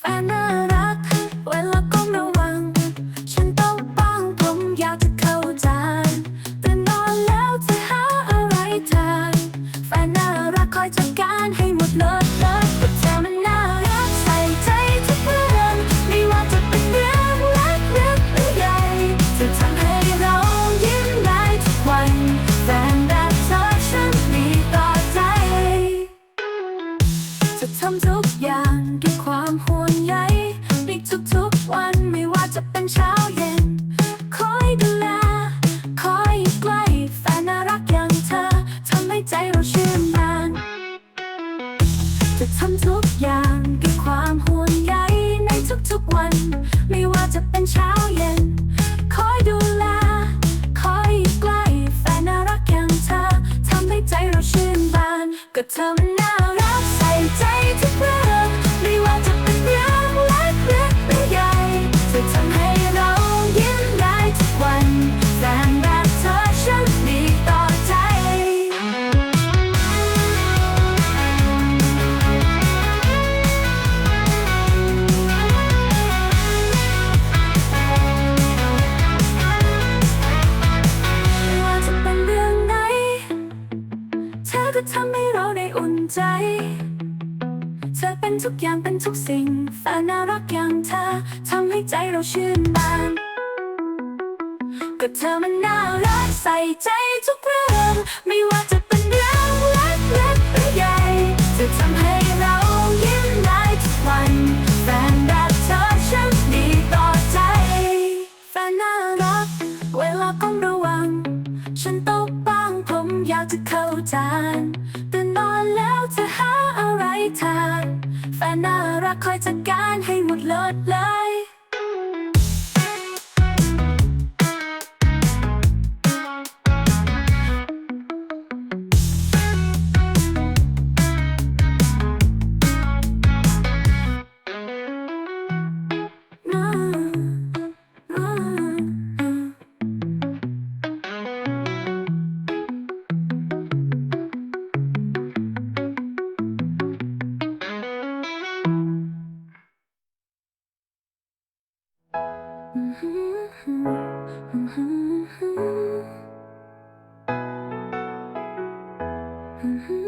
แฟนน่ารัก เวลาก้มระวัง ฉันต้องปังผมอยากจะเข้าใจตื่นนอนแล้วจะหาอะไรทานแฟนน่ารักคอยจัดการให้หมดเลยเลยแต่เธอมันน่ารักใส่ใจทุกเรื่องไม่ว่าจะเป็นเรื่องเล็กเรื่องหรือใหญ่จะทำให้เรายิ้มได้ทุกวันแฟนแบบเธอฉันมีต่อใจจะทำทุกอย่างด้วยความห่วง ไม่ว่ เธอก็ทำให้เราได้อุ่นใจ เธอเป็นทุกอย่างเป็นทุกสิ่งแฟนน่ารักอย่างเธอทำให้ใจเราชื่นบานก็เธอมันน่ารักใส่ใจทุกเรื่องไม่ว่าจะ แล้วจะเข้าจานตื่นนอนแล้วจะหาอะไรทานแฟนน่ารักคอยจัดการให้หมดเลยเลย Mm-hmm.